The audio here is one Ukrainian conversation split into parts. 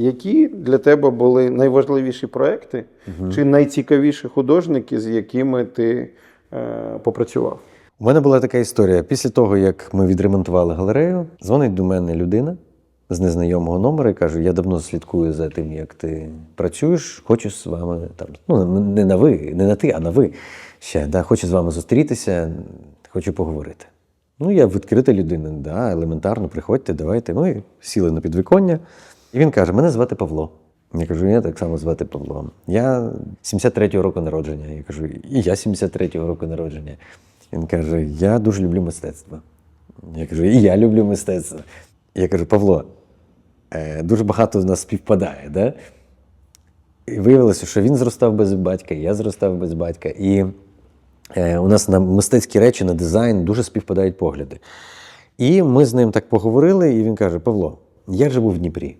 Які для тебе були найважливіші проекти чи найцікавіші художники, з якими ти е, попрацював? У мене була така історія. Після того, як ми відремонтували галерею, дзвонить до мене людина з незнайомого номера і каже: Я давно слідкую за тим, як ти працюєш, хочу з вами там, ну не на ви, не на ти, а на ви. Ще да, хочу з вами зустрітися, хочу поговорити. Ну, я відкрита людина, да, елементарно, приходьте, давайте. Ну і сіли на підвіконня. І він каже: Мене звати Павло. Я кажу, я так само звати Павло. Я 73-го року народження. Я кажу, і я 73-го року народження. Він каже: Я дуже люблю мистецтво. Я кажу, і я люблю мистецтво. Я кажу, Павло, е, дуже багато з нас співпадає, да? І виявилося, що він зростав без батька, я зростав без батька. І е, у нас на мистецькі речі, на дизайн дуже співпадають погляди. І ми з ним так поговорили, і він каже: Павло, я живу в Дніпрі.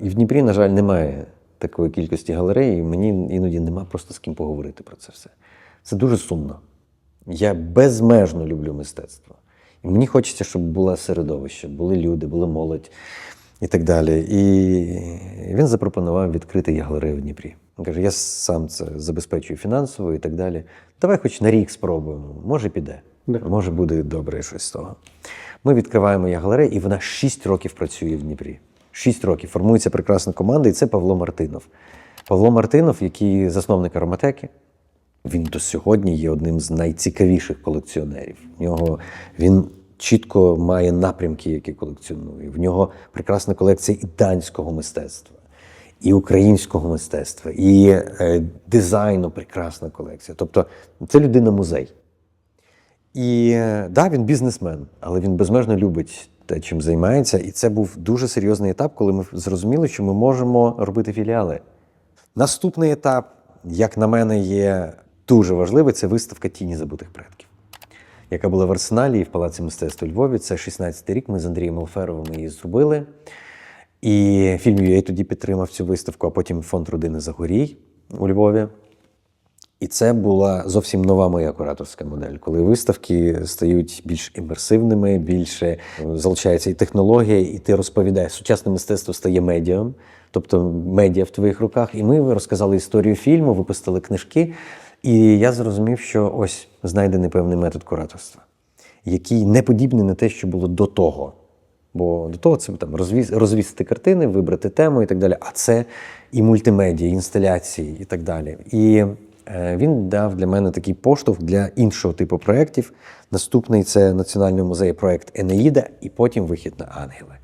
І в Дніпрі, на жаль, немає такої кількості галерей, і мені іноді нема просто з ким поговорити про це все. Це дуже сумно. Я безмежно люблю мистецтво. І мені хочеться, щоб було середовище, були люди, була молодь і так далі. І він запропонував відкрити я галерею в Дніпрі. Він каже: я сам це забезпечую фінансово і так далі. Давай хоч на рік спробуємо. Може, піде. Да. Може, буде добре щось з того. Ми відкриваємо я галерею, і вона 6 років працює в Дніпрі. 6 років. Формується прекрасна команда, і це Павло Мартинов. Павло Мартинов, який засновник ароматеки, він до сьогодні є одним з найцікавіших колекціонерів. В нього він чітко має напрямки, які колекціонує. В нього прекрасна колекція і данського мистецтва, і українського мистецтва, і е, дизайну прекрасна колекція. Тобто це людина музей. І е, да, він бізнесмен, але він безмежно любить те, чим займається. І це був дуже серйозний етап, коли ми зрозуміли, що ми можемо робити філіали. Наступний етап, як на мене, є дуже важливий це виставка Тіні забутих предків, яка була в арсеналі і в Палаці мистецтва Львові. Це 16-й рік. Ми з Андрієм Алферовим її зробили. І фільм UA тоді підтримав цю виставку, а потім фонд родини Загорій у Львові. І це була зовсім нова моя кураторська модель, коли виставки стають більш імерсивними, більше е, залучається і технологія, і ти розповідаєш. Сучасне мистецтво стає медіа, тобто медіа в твоїх руках. І ми розказали історію фільму, випустили книжки. І я зрозумів, що ось знайдений певний метод кураторства, який не подібний на те, що було до того. Бо до того це там розвісити картини, вибрати тему і так далі. А це і мультимедіа, і інсталяції, і так далі. І він дав для мене такий поштовх для іншого типу проєктів. Наступний це Національний музей проєкт Енеїда, і потім вихід на ангели.